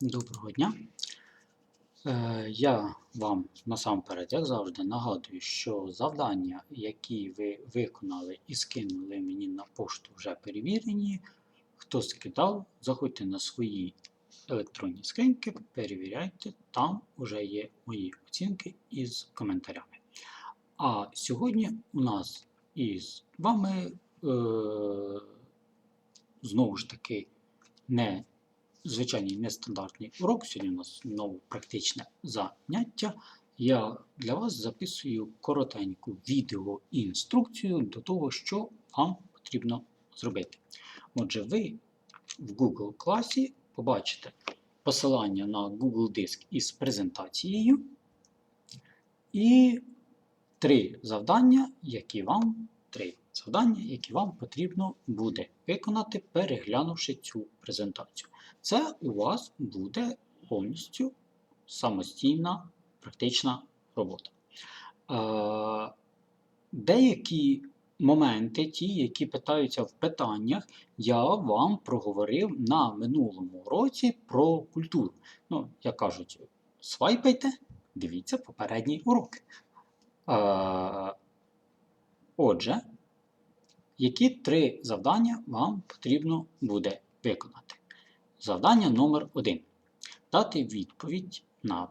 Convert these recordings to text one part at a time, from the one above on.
Доброго дня. Е, Я вам насамперед, як завжди, нагадую, що завдання, які ви виконали і скинули мені на пошту, вже перевірені. Хто скидав, заходьте на свої електронні скриньки, перевіряйте, там вже є мої оцінки із коментарями. А сьогодні у нас із вами е, знову ж таки не звичайний нестандартний урок. Сьогодні у нас знову практичне заняття. Я для вас записую коротеньку відеоінструкцію до того, що вам потрібно зробити. Отже, ви в Google класі побачите посилання на Google Диск із презентацією і три завдання, які вам три завдання, які вам потрібно буде виконати, переглянувши цю презентацію. Це у вас буде повністю самостійна практична робота. Е, Деякі моменти, ті, які питаються в питаннях, я вам проговорив на минулому році про культуру. Ну, як кажуть, свайпайте, дивіться попередній урок. Е, Отже, які три завдання вам потрібно буде виконати? Завдання номер 1 Дати відповідь на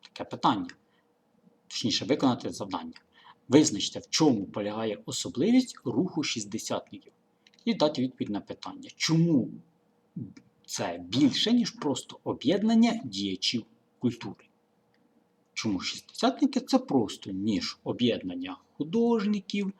таке питання. Точніше, виконати завдання. Визначте, в чому полягає особливість руху шістдесятників. І дати відповідь на питання, чому це більше, ніж просто об'єднання діячів культури. Чому шістдесятники це просто ніж об'єднання художників,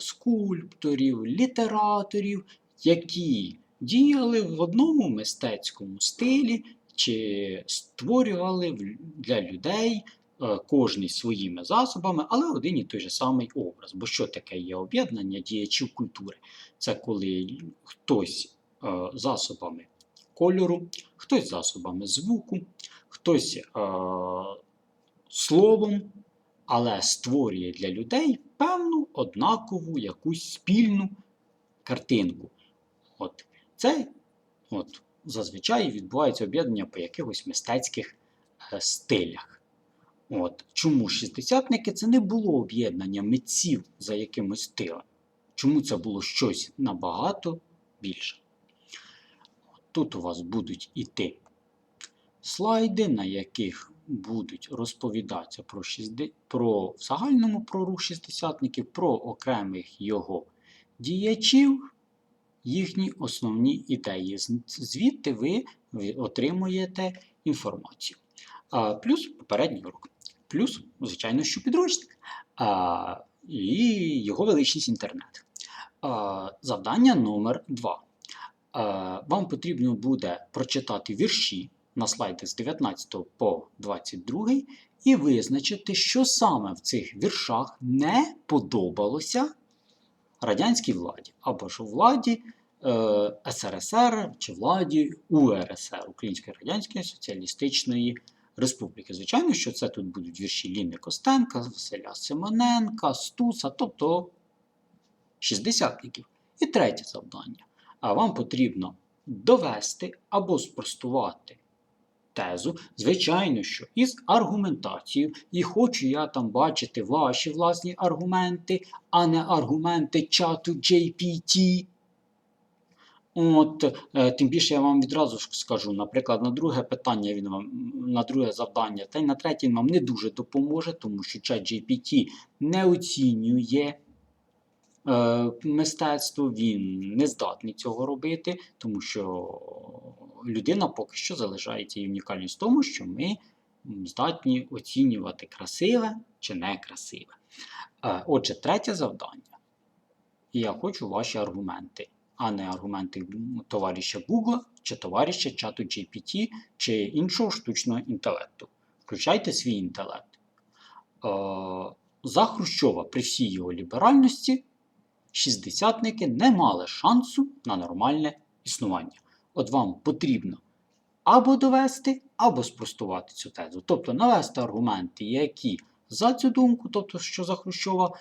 скульпторів, літераторів, які діяли в одному мистецькому стилі чи створювали для людей е, кожний своїми засобами, але один і той же самий образ. Бо що таке є об'єднання діячів культури? Це коли хтось е, засобами кольору, хтось засобами звуку, хтось е, словом, але створює для людей певну однакову якусь спільну картинку. От. Це от, зазвичай відбувається об'єднання по якихось мистецьких е, стилях. От. Чому шістдесятники це не було об'єднання митців за якимось стилем? Чому це було щось набагато більше? Тут у вас будуть іти слайди, на яких будуть розповідатися про, шістде- про в загальному про рух шістдесятників, про окремих його діячів, їхні основні ідеї. Звідти ви отримуєте інформацію. А, плюс попередній урок. Плюс, звичайно, що підручник. А, і його величність інтернет. А, завдання номер 2. А, вам потрібно буде прочитати вірші на слайдах з 19 по 22 і визначити, що саме в цих віршах не подобалося радянській владі або ж владі е, СРСР чи владі УРСР Української Радянської Соціалістичної Республіки. Звичайно, що це тут будуть вірші Ліни Костенка, Василя Симоненка, Стуса, тобто шістдесятників. І третє завдання. А вам потрібно довести або спростувати тезу, звичайно, що із аргументацією, і хочу я там бачити ваші власні аргументи, а не аргументи чату JPT. От, е, тим більше я вам відразу скажу, наприклад, на друге питання він вам на друге завдання, та й на третє він вам не дуже допоможе, тому що чат GPT не оцінює е, мистецтво, він не здатний цього робити, тому що людина поки що залишається її унікальність в тому, що ми здатні оцінювати красиве чи некрасиве. Е, Отже, третє завдання. І я хочу ваші аргументи, а не аргументи товариша Google чи товариша чату GPT чи іншого штучного інтелекту. Включайте свій інтелект. Е, За Хрущова при всій його ліберальності шістдесятники не мали шансу на нормальне існування. От вам потрібно або довести, або спростувати цю тезу. Тобто навести аргументи, які за цю думку, тобто, що за Хрущова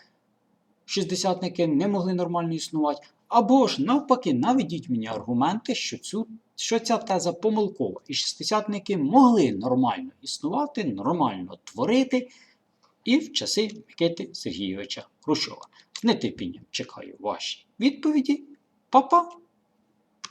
шістдесятники не могли нормально існувати, або ж навпаки, наведіть мені аргументи, що цю що ця теза помилкова, і шістдесятники могли нормально існувати, нормально творити і в часи Микити Сергійовича Хрущова. З нетерпінням чекаю ваші відповіді. Па-па!